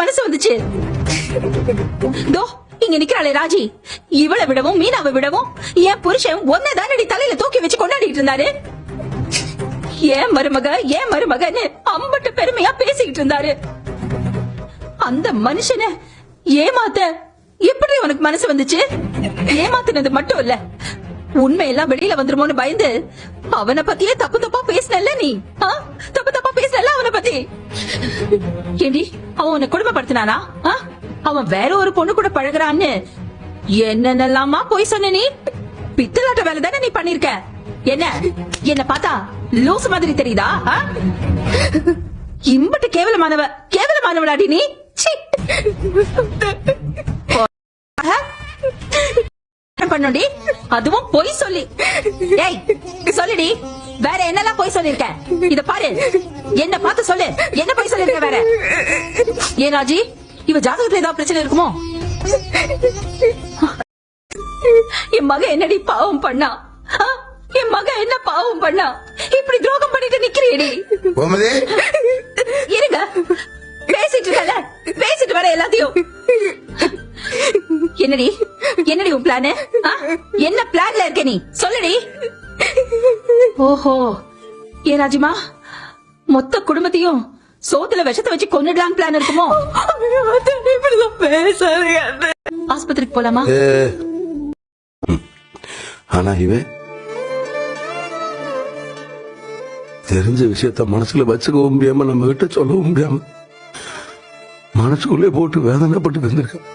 மனசு வந்துச்சு. தோ இங்க நிக்கிறாளே ராஜி. இவளை விடவும் மீனாவை விடவும் என் புருஷன் ஒன்ன தானடி தலையில தூக்கி வச்சு கொண்டாடிட்டு இருந்தாரு? ஏன் மருமக ஏன் மருமகன்னு அம்பட்டு பெருமையா பேசிக்கிட்டு இருந்தாரு? அந்த மனுஷன ஏமாத்த எப்படி உனக்கு மனசு வந்துச்சு? ஏமாத்தினது மட்டும் இல்ல உண்மையெல்லாம் வெளியில வந்துருமோன்னு பயந்து அவனை பத்தியே தப்பு தப்பா பேசினல்ல நீ? தப்பு தப்பா பேசினல்ல அவனை பத்தி? ஏண்டி அவன் உன்னை கொடுமைப்படுத்தினானா? அவன் வேற ஒரு பொண்ணு கூட பழகுறான்னு என்னென்னலாமா போய் சொன்ன நீ? பித்தலாட்ட வேலை தானே நீ பண்ணிருக்க? என்ன? என்ன பார்த்தா லூசு மாதிரி தெரியுதா? இம்பட்டு கேவலமானவ கேவலமானவளாடி நீ? பண்ணுடி அதுவும் பொய் சொல்லி. ஏய் சொல்லுடி. வேற என்னெல்லாம் பொய் சொல்லிருக்க? இத பாரு. என்ன பார்த்து சொல்லு. என்ன பொய் சொல்லிருக்க வேற? ஏன் ராஜி இவ ஜாதகத்துல ஏதாவது பிரச்சனை இருக்குமோ? என் மக என்னடி பாவம் பண்ணா? என் மக என்ன பாவம் பண்ணா? இப்படி துரோகம் பண்ணிட்டு நிக்கிறேடி? கோமதி. இருங்க. பேசிட்டு இருக்கல பேசிட்டு வர எல்லாத்தையும். என்னடி? என்னடி உன் பிளான் என்ன பிளான்ல இருக்க நீ? சொல்லுடி. ஓஹோ. ஏ ராஜிமா? மொத்த குடும்பத்தையும் சோத்துல விஷத்தை வச்சு கொண்டுடலாம் பிளான் இருக்குமோ? ஆஸ்பத்திரிக்கு போலாமா? ஆனா இவன் தெரிஞ்ச விஷயத்த மனசுல வச்சுக்கவும் முடியாம நம்ம கிட்ட சொல்லவும் முடியாம மனசுக்குள்ளே போட்டு வேதனைப்பட்டு வந்திருக்கான்